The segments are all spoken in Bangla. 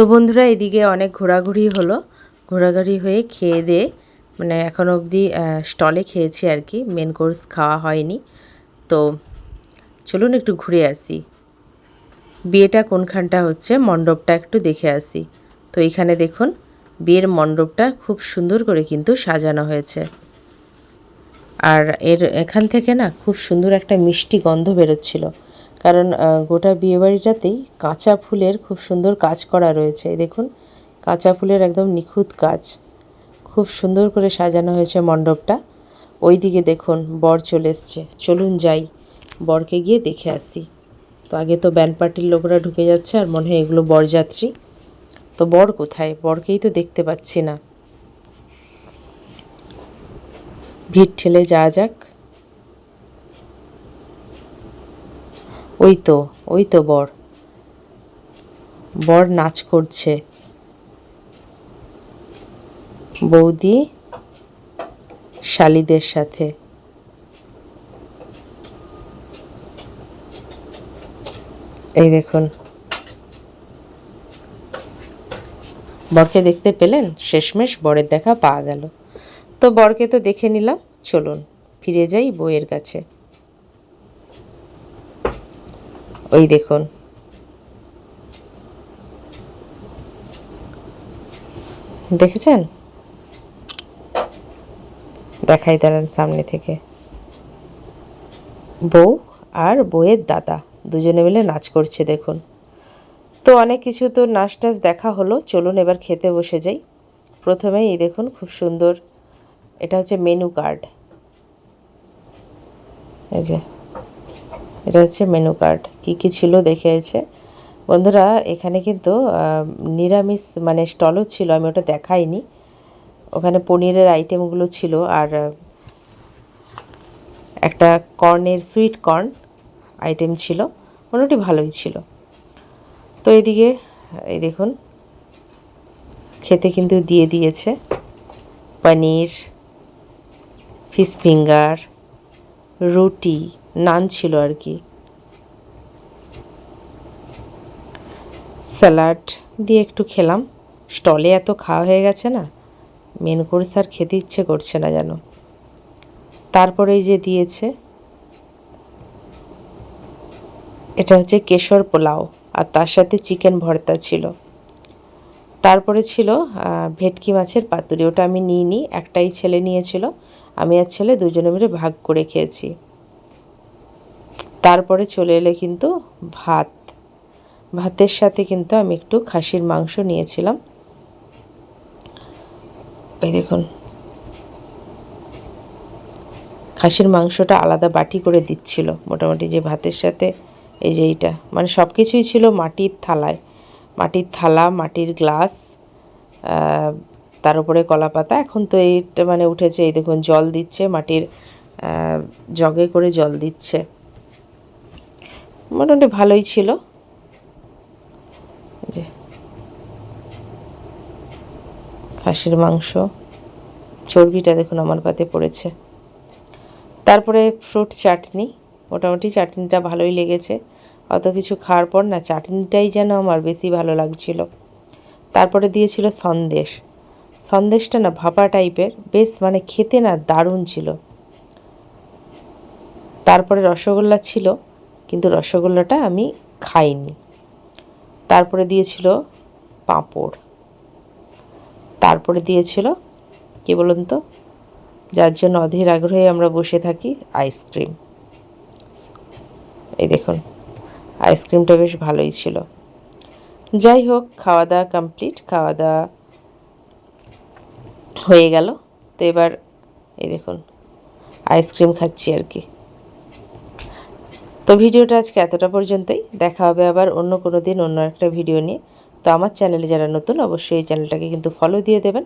তো বন্ধুরা, এদিকে অনেক ঘোরাঘুরি হলো। ঘোরাঘুরি হয়ে খেয়ে দিয়ে মানে এখন অবধি স্টলে খেয়েছি আর কি। মেন কোর্স খাওয়া হয়নি। তো চলুন একটু ঘুরে আসি। বিয়েটা কোনখানটা হচ্ছে মণ্ডপটা একটু দেখে আসি। তো এইখানে দেখুন, বিয়ের মণ্ডপটা খুব সুন্দর করে কিন্তু সাজানো হয়েছে। আর এর এখান থেকে না, খুব সুন্দর একটা মিষ্টি গন্ধ বেরোচ্ছিল। কারণ গোটা বিয়েবাড়িটাতেই কাঁচা ফুলের খুব সুন্দর কাজ করা রয়েছে। দেখুন, কাঁচা ফুলের একদম নিখুঁত কাজ। খুব সুন্দর করে সাজানো হয়েছে মণ্ডপটা। ওইদিকে দেখুন, বর চলে এসছে। চলুন যাই, বরকে গিয়ে দেখে আসি। তো আগে তো ব্যান্ড পার্টির লোকরা ঢুকে যাচ্ছে, আর মনে হয় এগুলো বরযাত্রী। তো বর কোথায়? বরকেই তো দেখতে পাচ্ছি না। ভিড় ঠেলে যাওয়া যাক। ওই তো ওই তো বর। বর নাচ করছে। বৌদি, শালিদের সাথে। এই দেখুন। বরকে দেখতে পেলেন? শেষমেশ বরের দেখা পাওয়া গেল। তো বরকে তো দেখে নিলাম। চলুন, ফিরে যাই বইয়ের কাছে। ওই দেখুন। দেখেছেন? দেখাই দাঁড়ান সামনে থেকে। বউ আর বউয়ের দাদা দুজনে মিলে নাচ করছে, দেখুন। তো অনেক কিছু তো নাচ টাচ দেখা হলো, চলুন এবার খেতে বসে যাই। প্রথমেই এই দেখুন, খুব সুন্দর, এটা হচ্ছে মেনু কার্ড এই যে। এটা হচ্ছে মেনু কার্ড কী কী ছিল দেখেছে বন্ধুরা, এখানে কিন্তু নিরামিষ মানে স্টলও ছিল, আমি ওটা দেখাইনি। ওখানে পনিরের আইটেমগুলো ছিল আর একটা কর্নের সুইট কর্ন আইটেম ছিল, মোটামুটি ভালোই ছিল। তো এদিকে, এই দেখুন, খেতে কিন্তু দিয়ে দিয়েছে। পনির ফিশ ফিঙ্গার রুটি। নান ছিল আর কি। স্যালাড দিয়ে একটু খেলাম। স্টলে এত খাওয়া হয়ে গেছে না মেন কোর্স আর খেতে ইচ্ছে করছে না যেন। তারপরে যে দিয়েছে, এটা হচ্ছে কেশর পোলাও আর তার সাথে চিকেন ভর্তা ছিল। তারপরে ছিল ভেটকি মাছের পাতুরি, ওটা আমি নিইনি, একটাই ছেলে নিয়েছিল। আমি আর ছেলে দুজনে মিলে ভাগ করে খেয়েছি। তারপরে চলে এলে কিন্তু ভাত। ভাতের সাথে কিন্তু আমি একটু খাসির মাংস নিয়েছিলাম। এই দেখুন। খাসির মাংসটা আলাদা বাটি করে দিচ্ছিল মোটামুটি যে ভাতের সাথে। এই যে এইটা। মানে সব কিছুই ছিল মাটির থালায়। মাটির থালা, মাটির গ্লাস তার উপরে কলা পাতা এখন তো এইটা মানে উঠেছে, এই দেখুন, জল দিচ্ছে মাটির জগে করে জল দিচ্ছে। মোটামুটি ভালোই ছিল। যে। খাসির মাংস। চর্বিটা দেখুন আমার পাতে পড়েছে। তারপরে ফ্রুট চাটনি। মোটামুটি চাটনিটা ভালোই লেগেছে। অত কিছু খাওয়ার পর না, চাটনিটাই যেন আমার বেশি ভালো লাগছিল। তারপরে দিয়েছিল সন্দেশ। সন্দেশটা না ভাপা টাইপের, বেশ মানে খেতে না দারুণ ছিল। তারপরে রসগোল্লা ছিল। কিন্তু রসগোল্লাটা আমি খাইনি। তারপরে দিয়েছিল পাঁপড়। তারপরে দিয়েছিল, কি বলুন তো? যার জন্য অধীর আগ্রহে আমরা বসে থাকি, আইসক্রিম। এই দেখুন, আইসক্রিমটা বেশ ভালোই ছিল। যাই হোক খাওয়া দাওয়া কমপ্লিট খাওয়া দাওয়া হয়ে গেল। তো এবার, এই দেখুন, আইসক্রিম খাচ্ছি আর কি। তো ভিডিওটা আজকে এতটা পর্যন্তই। দেখা হবে আবার অন্য কোনো দিন, অন্য একটা ভিডিও নিয়ে। তো আমার চ্যানেলে যারা নতুন, অবশ্যই এই চ্যানেলটাকে কিন্তু ফলো দিয়ে দেবেন।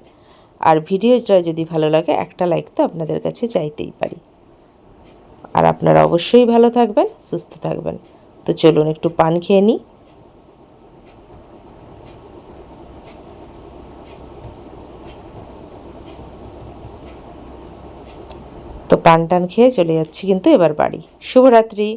আর ভিডিওটা যদি ভালো লাগে, একটা লাইক তো আপনাদের কাছে চাইতেই পারি। আর আপনারা অবশ্যই ভালো থাকবেন, সুস্থ থাকবেন। তো চলুন একটু পান খেয়ে নিই। তো পান টান খেয়ে চলে যাচ্ছি কিন্তু এবার বাড়ি। শুভরাত্রি।